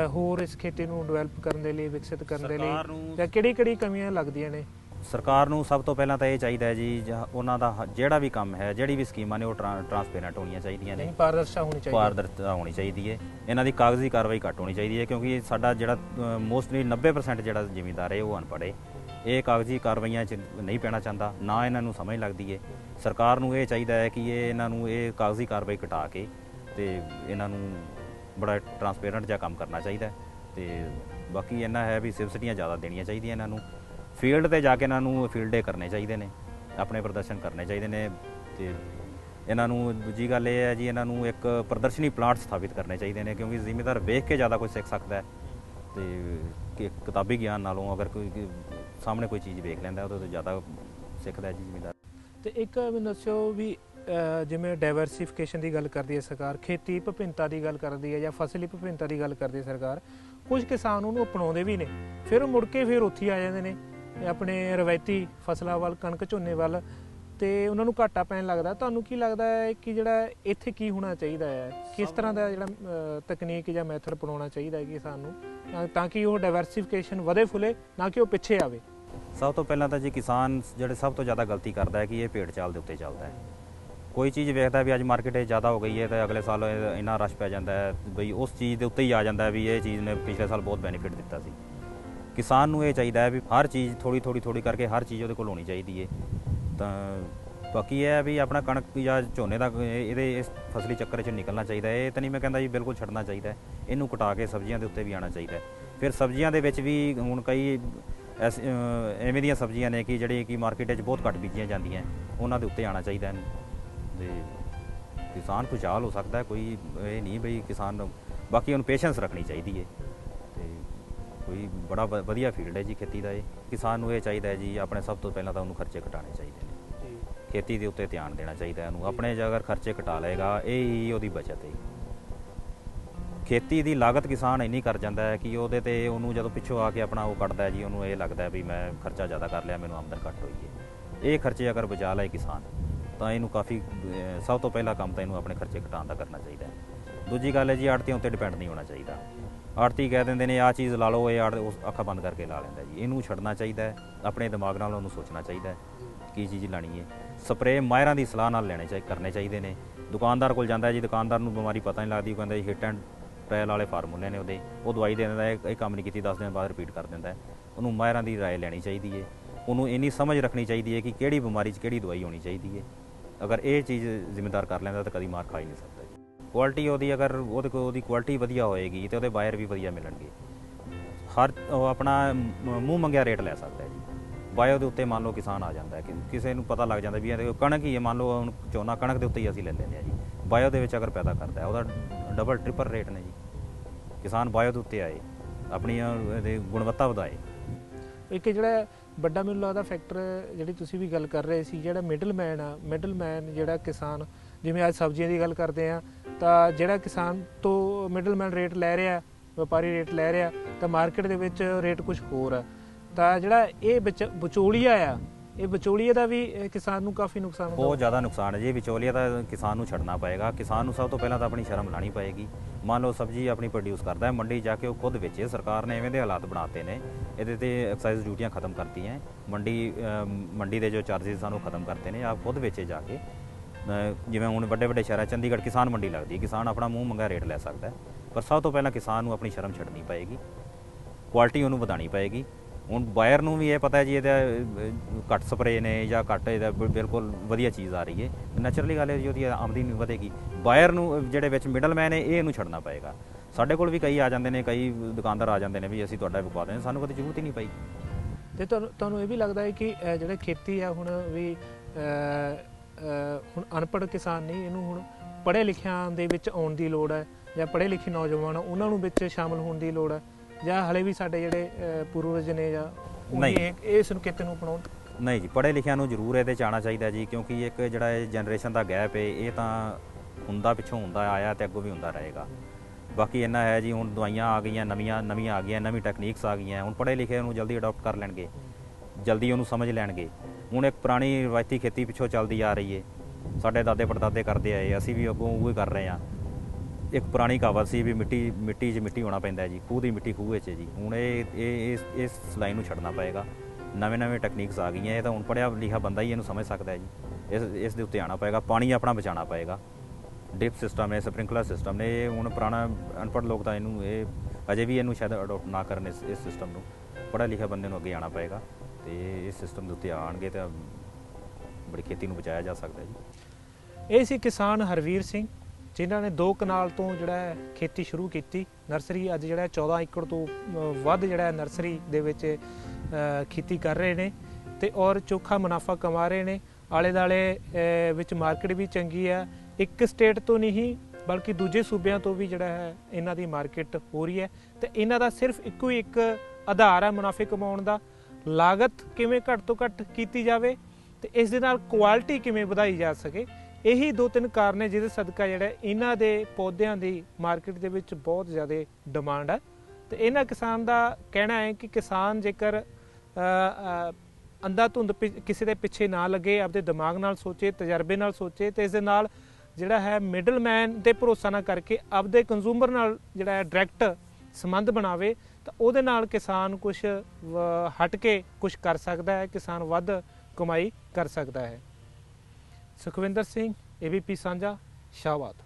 ਹੋਰ ਇਸ ਖੇਤੀ ਨੂੰ ਡਿਵੈਲਪ ਕਰਨ ਦੇ ਲਈ ਵਿਕਸਿਤ ਕਰਨ ਦੇ ਲਈ ਜਾਂ ਕਿਹੜੀ ਕਿਹੜੀ ਕਮੀਆਂ ਲੱਗਦੀਆਂ ਨੇ? ਸਰਕਾਰ ਨੂੰ ਸਭ ਤੋਂ ਪਹਿਲਾਂ ਤਾਂ ਇਹ ਚਾਹੀਦਾ ਹੈ ਜੀ ਉਹਨਾਂ ਦਾ ਜਿਹੜਾ ਵੀ ਕੰਮ ਹੈ ਜਿਹੜੀ ਵੀ ਸਕੀਮਾਂ ਨੇ ਉਹ ਟਰਾਂਸਪੇਰੈਂਟ ਹੋਣੀਆਂ ਚਾਹੀਦੀਆਂ ਨੇ। ਪਾਰਦਰਸ਼ਤਾ ਹੋਣੀ ਚਾਹੀਦੀ ਹੈ। ਪਾਰਦਰਸ਼ਤਾ ਹੋਣੀ ਚਾਹੀਦੀ ਹੈ। ਇਹਨਾਂ ਦੀ ਕਾਗਜ਼ੀ ਕਾਰਵਾਈ ਘੱਟ ਹੋਣੀ ਚਾਹੀਦੀ ਹੈ ਕਿਉਂਕਿ ਸਾਡਾ ਜਿਹੜਾ ਮੋਸਟਲੀ 90% ਜਿਹੜਾ ਜ਼ਿਮੀਂਦਾਰ ਹੈ ਉਹ ਅਨਪੜ੍ਹ ਹੈ। ਇਹ ਕਾਗਜ਼ੀ ਕਾਰਵਾਈਆਂ 'ਚ ਨਹੀਂ ਪੈਣਾ ਚਾਹੁੰਦਾ ਨਾ ਇਹਨਾਂ ਨੂੰ ਸਮਝ ਲੱਗਦੀ ਹੈ। ਸਰਕਾਰ ਨੂੰ ਇਹ ਚਾਹੀਦਾ ਹੈ ਕਿ ਇਹ ਇਹਨਾਂ ਨੂੰ ਇਹ ਕਾਗਜ਼ੀ ਕਾਰਵਾਈ ਘਟਾ ਕੇ ਤੇ ਇਹਨਾਂ ਨੂੰ ਬੜਾ ਟਰਾਂਸਪੇਰੈਂਟ ਜਿਹਾ ਕੰਮ ਕਰਨਾ ਚਾਹੀਦਾ ਤੇ ਬਾਕੀ ਇਹਨਾਂ ਹੈ ਵੀ ਸਬਸਿਡੀਆਂ ਜ਼ਿਆਦਾ ਦੇਣੀਆਂ ਚਾਹੀਦੀਆਂ ਇਹਨਾਂ ਨੂੰ। ਫੀਲਡ ਤੇ ਜਾ ਕੇ ਇਹਨਾਂ ਨੂੰ ਫੀਲਡ ਡੇ ਕਰਨੇ ਚਾਹੀਦੇ ਨੇ, ਆਪਣੇ ਪ੍ਰਦਰਸ਼ਨ ਕਰਨੇ ਚਾਹੀਦੇ ਨੇ ਤੇ ਇਹਨਾਂ ਨੂੰ ਦੂਜੀ ਗੱਲ ਇਹ ਹੈ ਜੀ, ਇਹਨਾਂ ਨੂੰ ਇੱਕ ਪ੍ਰਦਰਸ਼ਨੀ ਪਲਾਂਟ ਸਥਾਪਿਤ ਕਰਨੇ ਚਾਹੀਦੇ ਨੇ ਕਿਉਂਕਿ ਜ਼ਿਮੀਂਦਾਰ ਵੇਖ ਕੇ ਜ਼ਿਆਦਾ ਕੁਝ ਸਿੱਖ ਸਕਦਾ ਹੈ ਤੇ ਕਿਤਾਬੀ ਗਿਆਨ ਨਾਲੋਂ ਅਗਰ ਕੋਈ ਸਾਹਮਣੇ ਕੋਈ ਚੀਜ਼ ਵੇਖ ਲੈਂਦਾ ਉਹਦੇ ਤੋਂ ਜ਼ਿਆਦਾ ਸਿੱਖਦਾ ਜੀ ਜ਼ਿਮੀਂਦਾਰ। ਤੇ ਇੱਕ ਮੈਨੂੰ ਦੱਸਿਓ ਵੀ ਜਿਵੇਂ ਡਾਈਵਰਸਿਫਿਕੇਸ਼ਨ ਦੀ ਗੱਲ ਕਰਦੀ ਹੈ ਸਰਕਾਰ, ਖੇਤੀ ਵਿਭਿੰਨਤਾ ਦੀ ਗੱਲ ਕਰਦੀ ਹੈ ਜਾਂ ਫਸਲੀ ਵਿਭਿੰਨਤਾ ਦੀ ਗੱਲ ਕਰਦੀ ਹੈ ਸਰਕਾਰ, ਕੁਝ ਕਿਸਾਨ ਉਹਨੂੰ ਅਪਣਾਉਂਦੇ ਵੀ ਨੇ, ਫਿਰ ਉਹ ਮੁੜ ਕੇ ਫਿਰ ਉੱਥੇ ਆ ਜਾਂਦੇ ਨੇ। ਆਪਣੇ ਰਵਾਇਤੀ ਫਸਲਾਂ ਵੱਲ, ਕਣਕ ਝੋਨੇ ਵੱਲ, ਤੇ ਉਹਨਾਂ ਨੂੰ ਘਾਟਾ ਪੈਣ ਲੱਗਦਾ। ਤੁਹਾਨੂੰ ਕੀ ਲੱਗਦਾ ਹੈ ਕਿ ਜਿਹੜਾ ਇੱਥੇ ਕੀ ਹੋਣਾ ਚਾਹੀਦਾ ਹੈ? ਕਿਸ ਤਰ੍ਹਾਂ ਦਾ ਜਿਹੜਾ ਤਕਨੀਕ ਜਾਂ ਮੈਥਡ ਅਪਣਾਉਣਾ ਚਾਹੀਦਾ ਹੈ ਕਿ ਸਾਨੂੰ ਤਾਂ- ਕਿ ਉਹ ਡਾਈਵਰਸਿਫਿਕੇਸ਼ਨ ਵਧੇ ਫੁੱਲੇ, ਨਾ ਕਿ ਉਹ ਪਿੱਛੇ ਆਵੇ। ਸਭ ਤੋਂ ਪਹਿਲਾਂ ਤਾਂ ਜੀ ਕਿਸਾਨ ਜਿਹੜੇ ਸਭ ਤੋਂ ਜ਼ਿਆਦਾ ਗਲਤੀ ਕਰਦਾ ਹੈ ਕਿ ਇਹ ਭੇਡ ਚਾਲ ਦੇ ਉੱਤੇ ਚੱਲਦਾ ਹੈ। ਕੋਈ ਚੀਜ਼ ਵੇਖਦਾ ਵੀ ਅੱਜ ਮਾਰਕੀਟ ਇਹ ਜ਼ਿਆਦਾ ਹੋ ਗਈ ਹੈ, ਤੇ ਅਗਲੇ ਸਾਲ ਇੰਨਾ ਰਸ਼ ਪੈ ਜਾਂਦਾ ਹੈ, ਬਈ ਉਸ ਚੀਜ਼ ਦੇ ਉੱਤੇ ਹੀ ਆ ਜਾਂਦਾ ਵੀ ਇਹ ਚੀਜ਼ ਨੇ ਪਿਛਲੇ ਸਾਲ ਬਹੁਤ ਬੈਨੀਫਿਟ ਦਿੱਤਾ ਸੀ। ਕਿਸਾਨ ਨੂੰ ਇਹ ਚਾਹੀਦਾ ਹੈ ਵੀ ਹਰ ਚੀਜ਼ ਥੋੜੀ ਥੋੜੀ ਥੋੜੀ ਕਰਕੇ ਹਰ ਚੀਜ਼ ਉਹਦੇ ਕੋਲ ਹੋਣੀ ਚਾਹੀਦੀ ਹੈ। ਤਾਂ ਬਾਕੀ ਇਹ ਹੈ ਵੀ ਆਪਣਾ ਕਣਕ ਜਾਂ ਝੋਨੇ ਦਾ ਇਹਦੇ ਇਸ ਫਸਲੀ ਚੱਕਰ 'ਚ ਨਿਕਲਣਾ ਚਾਹੀਦਾ ਹੈ। ਇਹ ਤਾਂ ਨਹੀਂ ਮੈਂ ਕਹਿੰਦਾ ਜੀ ਬਿਲਕੁਲ ਛੱਡਣਾ ਚਾਹੀਦਾ ਇਹਨੂੰ ਕਟਾ ਕੇ ਸਬਜ਼ੀਆਂ ਦੇ ਉੱਤੇ ਵੀ ਆਉਣਾ ਚਾਹੀਦਾ ਫਿਰ ਸਬਜ਼ੀਆਂ ਦੇ ਵਿੱਚ ਵੀ ਹੁਣ ਕਈ ਐਸ- ਐਵੇਂ ਦੀਆਂ ਸਬਜ਼ੀਆਂ ਨੇ ਕਿ ਜਿਹੜੀ ਕਿ ਮਾਰਕੀਟ 'ਚ ਬਹੁਤ ਘੱਟ ਬੀਜੀਆਂ ਜਾਂਦੀਆਂ ਉਹਨਾਂ ਦੇ ਉੱਤੇ ਆਉਣਾ ਚਾਹੀਦਾ ਇਹਨੂੰ ਤੇ ਕਿਸਾਨ ਖੁਸ਼ਹਾਲ ਹੋ ਸਕਦਾ ਕੋਈ ਇਹ ਨਹੀਂ ਬਈ ਕਿਸਾਨ ਬਾਕੀ ਉਹਨੂੰ ਪੇਸ਼ੈਂਸ ਰੱਖਣੀ ਚਾਹੀਦੀ ਹੈ। ਕੋਈ ਬੜਾ ਵ- ਵਧੀਆ ਫੀਲਡ ਹੈ ਜੀ ਖੇਤੀ ਦਾ ਇਹ। ਕਿਸਾਨ ਨੂੰ ਇਹ ਚਾਹੀਦਾ ਹੈ ਜੀ ਆਪਣੇ ਸਭ ਤੋਂ ਪਹਿਲਾਂ ਤਾਂ ਉਹਨੂੰ ਖਰਚੇ ਘਟਾਉਣੇ ਚਾਹੀਦੇ ਨੇ। ਖੇਤੀ ਦੇ ਉੱਤੇ ਧਿਆਨ ਦੇਣਾ ਚਾਹੀਦਾ ਹੈ ਉਹਨੂੰ। ਆਪਣੇ ਜੇ ਅਗਰ ਖਰਚੇ ਘਟਾ ਲਏਗਾ ਇਹ ਹੀ ਉਹਦੀ ਬਚਤ ਹੈ। ਖੇਤੀ ਦੀ ਲਾਗਤ ਕਿਸਾਨ ਇੰਨੀ ਕਰ ਜਾਂਦਾ ਹੈ ਕਿ ਉਹਦੇ ਤੇ ਉਹਨੂੰ ਜਦੋਂ ਪਿੱਛੋਂ ਆ ਕੇ ਆਪਣਾ ਉਹ ਕੱਢਦਾ ਹੈ ਜੀ ਉਹਨੂੰ ਇਹ ਲੱਗਦਾ ਹੈ ਵੀ ਮੈਂ ਖਰਚਾ ਜ਼ਿਆਦਾ ਕਰ ਲਿਆ ਮੈਨੂੰ ਆਮਦਨ ਘੱਟ ਹੋਈ ਹੈ। ਇਹ ਖਰਚੇ ਅਗਰ ਬਚਾ ਲਏ ਕਿਸਾਨ ਤਾਂ ਇਹਨੂੰ ਕਾਫੀ ਅਹ, ਸਭ ਤੋਂ ਪਹਿਲਾ ਕੰਮ ਤਾਂ ਇਹਨੂੰ ਆਪਣੇ ਖਰਚੇ ਘਟਾਉਣ ਦਾ ਕਰਨਾ ਚਾਹੀਦਾ ਹੈ। ਦੂਜੀ ਗੱਲ ਹੈ ਜੀ ਆੜਤੀਆਂ ਉੱਤੇ ਡਿਪੈਂਡ ਨਹੀਂ ਹੋਣਾ ਚਾਹੀਦਾ। ਆੜਤੀ ਕਹਿ ਦਿੰਦੇ ਨੇ ਆਹ ਚੀਜ਼ ਲਾ ਲਓ ਇਹ ਆੜ ਉਸ ਅੱਖਾਂ ਬੰਦ ਕਰਕੇ ਲਾ ਲੈਂਦਾ ਜੀ ਇਹਨੂੰ ਛੱਡਣਾ ਚਾਹੀਦਾ ਹੈ ਆਪਣੇ ਦਿਮਾਗ ਨਾਲ ਉਹਨੂੰ ਸੋਚਣਾ ਚਾਹੀਦਾ ਹੈ ਕੀ ਚੀਜ਼ ਲਾਣੀ ਹੈ ਸਪਰੇਅ ਮਾਇਰਾਂ ਦੀ ਸਲਾਹ ਨਾਲ ਲੈਣੇ ਚਾਹੀ ਕਰਨੇ ਚਾਹੀਦੇ ਨੇ ਦੁਕਾਨਦਾਰ ਕੋਲ ਜਾਂਦਾ ਹੈ ਜੀ ਦੁਕਾਨਦਾਰ ਨੂੰ ਬਿਮਾਰੀ ਪਤਾ ਨਹੀਂ ਲੱਗਦੀ ਉਹ ਕਹਿੰਦਾ ਜੀ ਹਿੱਟ ਐਂਡ ਟ੍ਰਾਇਲ ਵਾਲੇ ਫਾਰਮੂਲੇ ਨੇ ਉਹਦੇ ਉਹ ਦਵਾਈ ਦੇ ਦਿੰਦਾ ਹੈ ਇਹ ਕੰਮ ਨਹੀਂ ਕੀਤੀ 10 ਦਿਨ ਬਾਅਦ ਰਿਪੀਟ ਕਰ ਦਿੰਦਾ ਹੈ ਉਹਨੂੰ ਮਾਇਰਾਂ ਦੀ رائے ਲੈਣੀ ਚਾਹੀਦੀ ਹੈ ਉਹਨੂੰ ਇੰਨੀ ਸਮਝ ਰੱਖਣੀ ਚਾਹੀਦੀ ਹੈ ਕਿ ਕਿਹੜੀ ਬਿਮਾਰੀ 'ਚ ਕਿਹੜੀ ਦਵਾਈ ਹੋਣੀ ਚਾਹੀਦੀ ਹੈ ਅਗਰ ਇਹ ਚੀਜ਼ ਜ਼ਿੰਮੇਦਾਰ ਕਰ ਲੈਂਦਾ ਤਾਂ ਕਦੀ ਮਾਰ ਖਾ ਹੀ ਨਹੀਂ ਸਕਦਾ ਜੀ ਕੁਆਲਿਟੀ ਉਹਦੀ ਅਗਰ ਉਹਦੇ ਕੋਲ ਉਹਦੀ ਕੁਆਲਿਟੀ ਵਧੀਆ ਹੋਏਗੀ ਤੇ ਉਹਦੇ ਬਾਇਰ ਵੀ ਵਧੀਆ ਮਿਲਣਗੇ। ਹਰ ਉਹ ਆਪਣਾ ਮੂੰਹ ਮੰਗਿਆ ਰੇਟ ਲੈ ਸਕਦਾ ਹੈ ਜੀ। ਬਾਇਓ ਦੇ ਉੱਤੇ ਮੰਨ ਲਓ ਕਿਸਾਨ ਆ ਜਾਂਦਾ ਕਿ ਕਿਸੇ ਨੂੰ ਪਤਾ ਲੱਗ ਜਾਂਦਾ ਵੀ ਇਹ ਕਣਕ ਹੀ ਹੈ, ਮੰਨ ਲਓ ਹੁਣ ਝੋਨਾ ਕਣਕ ਦੇ ਉੱਤੇ ਹੀ ਅਸੀਂ ਲੈ ਲੈਂਦੇ ਹਾਂ ਜੀ। ਬਾਇਓ ਦੇ ਵਿੱਚ ਅਗਰ ਪੈਦਾ ਕਰਦਾ ਹੈ, ਉਹਦਾ ਡਬਲ ਟ੍ਰਿਪਲ ਰੇਟ ਨੇ ਜੀ। ਕਿਸਾਨ ਬਾਇਓ ਦੇ ਉੱਤੇ ਆਏ ਆਪਣੀ ਇਹਦੇ ਗੁਣਵੱਤਾ ਵਧਾਏ। ਇੱਕ ਜਿਹੜਾ ਵੱਡਾ ਮੈਨੂੰ ਲੱਗਦਾ ਫੈਕਟਰ ਜਿਹੜੀ ਤੁਸੀਂ ਵੀ ਗੱਲ ਕਰ ਰਹੇ ਸੀ, ਜਿਹੜਾ ਮਿਡਲਮੈਨ ਆ ਮਿਡਲਮੈਨ ਜਿਹੜਾ ਕਿਸਾਨ ਜਿਵੇਂ ਅੱਜ ਸਬਜ਼ੀਆਂ ਦੀ ਗੱਲ ਕਰਦੇ ਆ ਤਾਂ ਜਿਹੜਾ ਕਿਸਾਨ ਤੋਂ ਮਿਡਲਮੈਨ ਰੇਟ ਲੈ ਰਿਹਾ ਵਪਾਰੀ ਰੇਟ ਲੈ ਰਿਹਾ ਤਾਂ ਮਾਰਕੀਟ ਦੇ ਵਿੱਚ ਰੇਟ ਕੁਝ ਹੋਰ ਆ। ਤਾਂ ਜਿਹੜਾ ਇਹ ਵਿਚ- ਵਿਚੋਲੀਆ ਆ ਇਹ ਵਿਚੋਲੀਏ ਦਾ ਵੀ ਕਿਸਾਨ ਨੂੰ ਕਾਫੀ ਨੁਕਸਾਨ ਹੁੰਦਾ ਬਹੁਤ ਜ਼ਿਆਦਾ ਨੁਕਸਾਨ ਹੈ ਜੀ। ਵਿਚੋਲੀਆ ਤਾਂ ਕਿਸਾਨ ਨੂੰ ਛੱਡਣਾ ਪਏਗਾ। ਕਿਸਾਨ ਨੂੰ ਸਭ ਤੋਂ ਪਹਿਲਾਂ ਤਾਂ ਆਪਣੀ ਸ਼ਰਮ ਲਾਣੀ ਪਏਗੀ। ਮੰਨ ਲਓ ਸਬਜ਼ੀ ਆਪਣੀ ਪ੍ਰੋਡਿਊਸ ਕਰਦਾ ਹੈ ਮੰਡੀ ਜਾ ਕੇ ਉਹ ਖੁਦ ਵੇਚੇ। ਸਰਕਾਰ ਨੇ ਐਵੇਂ ਦੇ ਹਾਲਾਤ ਬਣਾਤੇ ਨੇ। ਇਹਦੇ ਤੇ ਐਕਸਾਈਜ਼ ਡਿਊਟੀਆਂ ਖਤਮ ਕਰਤੀਆਂ। ਮੰਡੀ ਮੰਡੀ ਦੇ ਜੋ ਚਾਰजेस ਸਾਨੂੰ ਖਤਮ ਕਰਤੇ ਨੇ। ਆਪ ਖੁਦ ਵੇਚੇ ਜਾ ਕੇ। ਜਿਵੇਂ ਹੁਣ ਵੱਡੇ ਵੱਡੇ ਸ਼ਹਿਰਾਂ, ਚੰਡੀਗੜ੍ਹ ਕਿਸਾਨ ਮੰਡੀ ਲੱਗਦੀ ਹੈ। ਕਿਸਾਨ ਆਪਣਾ ਮੂੰਹ ਮੰਗਾ ਰੇਟ ਲੈ ਸਕਦਾ ਪਰ ਸਭ ਤੋਂ ਪਹਿਲਾਂ ਕਿਸਾਨ ਨੂੰ ਆਪਣੀ ਸ਼ਰਮ ਛੱਡਣੀ ਪਏਗੀ। ਕੁਆਲਿਟੀ ਉਹਨੂੰ ਵਧਾਣੀ ਪਏਗੀ। ਹੁਣ ਬਾਇਰ ਨੂੰ ਵੀ ਇਹ ਪਤਾ ਜੀ, ਇਹਦਾ ਘੱਟ ਸਪਰੇ ਨੇ ਜਾਂ ਘੱਟ ਇਹਦਾ ਬਿਲਕੁਲ ਵਧੀਆ ਚੀਜ਼ ਆ ਰਹੀ ਹੈ। ਨੈਚੁਰਲੀ ਗੱਲ ਹੈ ਜੀ, ਉਹਦੀ ਆਮਦਨੀ ਵਧੇਗੀ। ਬਾਇਰ ਨੂੰ ਜਿਹੜੇ ਵਿੱਚ ਮਿਡਲਮੈਨ ਹੈ ਇਹ ਇਹਨੂੰ ਛੱਡਣਾ ਪਏਗਾ। ਸਾਡੇ ਕੋਲ ਵੀ ਕਈ ਆ ਜਾਂਦੇ ਨੇ, ਕਈ ਦੁਕਾਨਦਾਰ ਆ ਜਾਂਦੇ ਨੇ ਵੀ ਅਸੀਂ ਤੁਹਾਡਾ ਵਿਕਵਾ ਦਿੰਦੇ ਸਾਨੂੰ ਕਦੇ ਜ਼ਰੂਰਤ ਹੀ ਨਹੀਂ ਪਈ। ਤੇ ਤੁਹਾਨੂੰ ਤੁਹਾਨੂੰ ਇਹ ਵੀ ਲੱਗਦਾ ਹੈ ਕਿ ਜਿਹੜੇ ਖੇਤੀ ਆ, ਹੁਣ ਵੀ ਹੁਣ ਅਨਪੜ੍ਹ ਕਿਸਾਨ ਨਹੀਂ ਇਹਨੂੰ ਹੁਣ ਪੜ੍ਹੇ ਲਿਖਿਆਂ ਦੇ ਵਿੱਚ ਆਉਣ ਦੀ ਲੋੜ ਹੈ ਜਾਂ ਪੜ੍ਹੇ ਲਿਖੇ ਨੌਜਵਾਨ ਉਹਨਾਂ ਨੂੰ ਵਿੱਚ ਸ਼ਾਮਲ ਹੋਣ ਦੀ ਲੋੜ ਹੈ ਜਾਂ ਹਲੇ ਵੀ ਸਾਡੇ ਜਿਹੜੇ ਪੂਰਵਜ ਨੇ ਜਾਂ ਨਹੀਂ। ਇਸ ਨੂੰ ਕਿਤੇ ਨੂੰ ਅਪਣਾਉਣ? ਨਹੀਂ ਜੀ ਪੜ੍ਹੇ ਲਿਖਿਆਂ ਨੂੰ ਜ਼ਰੂਰ ਇਹਦੇ ਚ ਆਉਣਾ ਚਾਹੀਦਾ ਜੀ ਕਿਉਂਕਿ ਇੱਕ ਜਿਹੜਾ ਇਹ ਜਨਰੇਸ਼ਨ ਦਾ ਗੈਪ ਹੈ ਇਹ ਤਾਂ ਹੁੰਦਾ ਪਿੱਛੋਂ ਹੁੰਦਾ ਆਇਆ ਤੇ ਅੱਗੋਂ ਵੀ ਹੁੰਦਾ ਰਹੇਗਾ। ਬਾਕੀ ਇੰਨਾ ਹੈ ਜੀ ਹੁਣ ਦਵਾਈਆਂ ਆ ਗਈਆਂ ਨਵੀਆਂ ਨਵੀਆਂ ਆ ਗਈਆਂ ਨਵੀਂ ਟੈਕਨੀਕਸ ਆ ਗਈਆਂ ਹੁਣ ਪੜ੍ਹੇ ਲਿਖੇ ਨੂੰ ਜਲਦੀ ਅਡਾਪਟ ਕਰ ਲੈਣਗੇ ਜਲਦੀ ਉਹਨੂੰ ਸਮਝ ਲੈਣਗੇ। ਹੁਣ ਇੱਕ ਪੁਰਾਣੀ ਰਵਾਇਤੀ ਖੇਤੀ ਪਿੱਛੋਂ ਚੱਲਦੀ ਆ ਰਹੀ ਹੈ ਸਾਡੇ ਦਾਦੇ ਪੜਦਾਦੇ ਕਰਦੇ ਆਏ ਅਸੀਂ ਵੀ ਅੱਗੋਂ ਉਹ ਹੀ ਕਰ ਰਹੇ ਹਾਂ ਇੱਕ ਪੁਰਾਣੀ ਕਹਾਵਤ ਸੀ ਵੀ ਮਿੱਟੀ ਮਿੱਟੀ 'ਚ ਮਿੱਟੀ ਹੋਣਾ ਪੈਂਦਾ ਜੀ, ਖੂਹ ਦੀ ਮਿੱਟੀ ਖੂਹ ਵਿੱਚ ਜੀ। ਹੁਣ ਇਹ ਇਹ, ਇਸ ਇਸ ਲਾਈਨ ਨੂੰ ਛੱਡਣਾ ਪਏਗਾ। ਨਵੇਂ ਨਵੇਂ ਟੈਕਨੀਕਸ ਆ ਗਈਆਂ, ਇਹ ਤਾਂ ਹੁਣ ਪੜਿਆ ਲਿਖਿਆ ਬੰਦਾ ਹੀ ਇਹਨੂੰ ਸਮਝ ਸਕਦਾ ਹੈ ਜੀ। ਇਸ ਇਸ ਦੇ ਉੱਤੇ ਆਣਾ ਪਏਗਾ, ਪਾਣੀ ਆਪਣਾ ਬਚਾਉਣਾ ਪਏਗਾ। ਡਿਪ ਸਿਸਟਮ ਹੈ ਸਪ੍ਰਿੰਕਲਰ ਸਿਸਟਮ ਨੇ, ਇਹ ਹੁਣ ਪੁਰਾਣਾ ਅਨਪੜ੍ਹ ਲੋਕ ਤਾਂ ਇਹਨੂੰ, ਇਹ ਅਜੇ ਵੀ ਇਹਨੂੰ ਸ਼ਾਇਦ ਅਡਾਪਟ ਨਾ ਕਰਨ ਇਸ ਇਸ ਸਿਸਟਮ ਨੂੰ। ਪੜ੍ਹਿਆ ਲਿਖਿਆ ਬੰਦੇ ਨੂੰ ਅੱਗੇ ਆਣਾ ਪਏਗਾ। ਤੇ ਇਸ ਸਿਸਟਮ ਦੇ ਉੱਤੇ ਆਣਗੇ ਤਾਂ ਬੜੀ ਖੇਤੀ ਨੂੰ ਬਚਾਇਆ ਜਾ ਸਕਦਾ ਜੀ। ਇਹ ਸੀ ਕਿਸਾਨ ਹਰਵੀਰ ਸਿੰਘ, ਜਿਨ੍ਹਾਂ ਨੇ ਦੋ ਕਨਾਲ ਤੋਂ ਜਿਹੜਾ ਖੇਤੀ ਸ਼ੁਰੂ ਕੀਤੀ। ਨਰਸਰੀ ਅੱਜ ਜਿਹੜਾ ਹੈ 14 ਏਕੜ ਤੋਂ ਵੱਧ ਜਿਹੜਾ ਨਰਸਰੀ ਦੇ ਵਿੱਚ ਖੇਤੀ ਕਰ ਰਹੇ ਨੇ ਤੇ ਔਰ ਚੋਖਾ ਮੁਨਾਫਾ ਕਮਾ ਰਹੇ ਨੇ। ਆਲੇ ਦਾਲੇ ਵਿੱਚ ਮਾਰਕੀਟ ਵੀ ਚੰਗੀ ਹੈ। ਇੱਕ ਸਟੇਟ ਤੋਂ ਨਹੀਂ, ਬਲਕਿ ਦੂਜੇ ਸੂਬਿਆਂ ਤੋਂ ਵੀ ਜਿਹੜਾ ਹੈ ਇਹਨਾਂ ਦੀ ਮਾਰਕੀਟ ਹੋ ਰਹੀ ਹੈ। ਤੇ ਇਹਨਾਂ ਦਾ ਸਿਰਫ ਇੱਕੋ ਹੀ ਇੱਕ ਆਧਾਰ ਹੈ ਮੁਨਾਫੇ ਕਮਾਉਣ ਦਾ। ਲਾਗਤ ਕਿਵੇਂ ਘੱਟ ਤੋਂ ਘੱਟ ਕੀਤੀ ਜਾਵੇ ਤੇ ਇਸ ਦੇ ਨਾਲ ਕੁਆਲਿਟੀ ਕਿਵੇਂ ਵਧਾਈ ਜਾ ਸਕੇ ਇਹੀ ਦੋ ਤਿੰਨ ਕਾਰਨ ਨੇ ਜਿਹਦੇ ਸਦਕਾ ਜਿਹੜਾ ਇਹਨਾਂ ਦੇ ਪੌਦਿਆਂ ਦੀ ਮਾਰਕੀਟ ਦੇ ਵਿੱਚ ਬਹੁਤ ਜ਼ਿਆਦਾ ਡਿਮਾਂਡ ਹੈ ਤੇ ਇਹਨਾਂ ਕਿਸਾਨ ਦਾ ਕਹਿਣਾ ਹੈ ਕਿ ਕਿਸਾਨ ਜੇਕਰ ਅ, ਅੰਧਾ ਧੁੰਦ ਪਿ- ਕਿਸੇ ਦੇ ਪਿੱਛੇ ਨਾ ਲੱਗੇ ਆਪਦੇ ਦਿਮਾਗ ਨਾਲ ਸੋਚੇ ਤਜਰਬੇ ਨਾਲ ਸੋਚੇ ਤੇ ਇਸ ਦੇ ਨਾਲ ਜਿਹੜਾ ਹੈ ਮਿਡਲਮੈਨ ਤੇ ਭਰੋਸਾ ਨਾ ਕਰਕੇ ਆਪਦੇ ਕੰਜ਼ੂਮਰ ਨਾਲ ਜਿਹੜਾ ਹੈ ਡਾਇਰੈਕਟ ਸੰਬੰਧ ਬਣਾਵੇ ਤਾਂ ਉਹਦੇ ਨਾਲ ਕਿਸਾਨ ਕੁਝ ਹਟ ਕੇ ਕੁਝ ਕਰ ਸਕਦਾ ਹੈ, ਕਿਸਾਨ ਵੱਧ ਕਮਾਈ ਕਰ ਸਕਦਾ ਹੈ। ਸੁਖਵਿੰਦਰ ਸਿੰਘ ਏਬੀਪੀ ਸਾਂਝਾ, ਸ਼ਾਹਬਾਦ।